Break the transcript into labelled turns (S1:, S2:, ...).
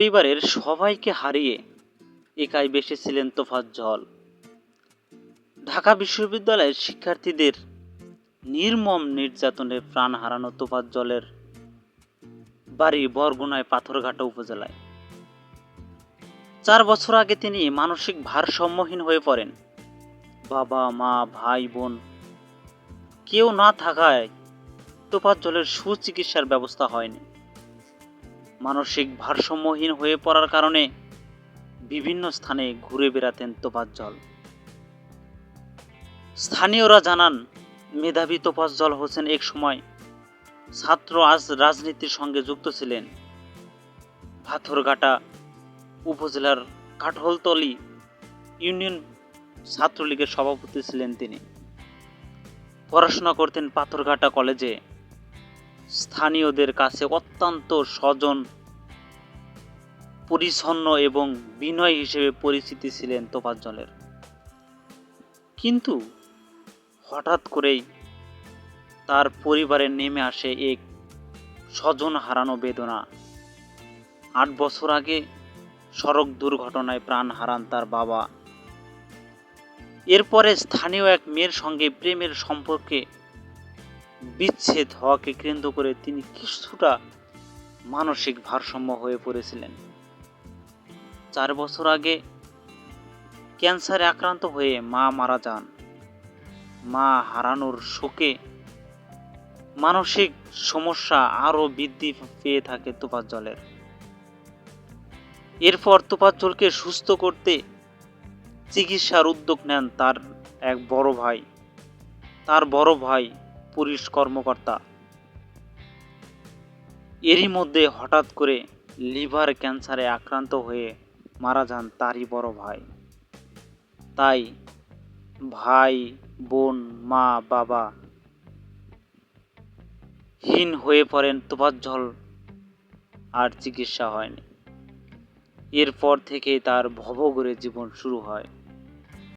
S1: পরিবারের সবাইকে হারিয়ে একাই বেসেছিলেন তোফাজ্জল ঢাকা বিশ্ববিদ্যালয়ের শিক্ষার্থীদের নির্মম নির্যাতনে প্রাণ হারানো তোফাজ্জলের বাড়ি বরগুনায় পাথরঘাটা উপজেলায়। চার বছর আগে তিনি মানসিক ভারসাম্যহীন হয়ে পড়েন। বাবা, মা, ভাই, বোন কেউ না থাকায় তোফাজ্জলের সুচিকিৎসার ব্যবস্থা হয়নি। মানসিক ভারসাম্যহীন হয়ে পড়ার কারণে বিভিন্ন স্থানে ঘুরে বেড়াতেন তোফাজ্জল। স্থানীয়রা জানান, মেধাবী তোফাজ্জল হোসেন এক সময় ছাত্র আজ রাজনীতির সঙ্গে যুক্ত ছিলেন। পাথরঘাটা উপজেলার কাঠলতলি ইউনিয়ন ছাত্রলীগের সভাপতি ছিলেন তিনি। পড়াশোনা করতেন পাথরঘাটা কলেজে। স্থানীয়দের কাছে অত্যন্ত স্বজন, পরিচ্ছন্ন এবং বিনয় হিসেবে পরিচিতি ছিলেন তোফাজ্জলের। কিন্তু হঠাৎ করেই তার পরিবারে নেমে আসে এক স্বজন হারানো বেদনা। আট বছর আগে সড়ক দুর্ঘটনায় প্রাণ হারান তার বাবা। এরপরে স্থানীয় এক মেয়ের সঙ্গে প্রেমের সম্পর্কে বিচ্ছেদ হওয়াকে কেন্দ্র করে তিনি কিছুটা মানসিক ভারসাম্য হয়ে পড়েছিলেন। চার বছর আগে ক্যান্সারে আক্রান্ত হয়ে মা মারা যান। মা হারানোর শোকে মানসিক সমস্যা আরও বৃদ্ধি পেয়ে থাকে তোপাজ্জলের এরপর তোপাজ্জলকে সুস্থ করতে চিকিৎসার উদ্যোগ নেন তার এক বড় ভাই। তার বড় ভাই পুলিশ কর্মকর্তা। এরই মধ্যে হঠাৎ করে লিভার ক্যান্সারে আক্রান্ত হয়ে মারা যান তারই বড় ভাই। তাই ভাই, বোন, মা, বাবা হীন হয়ে পড়েন তোফাজ্জল আর চিকিৎসা হয়নি। এরপর থেকে তার ভবঘুরে জীবন শুরু হয়।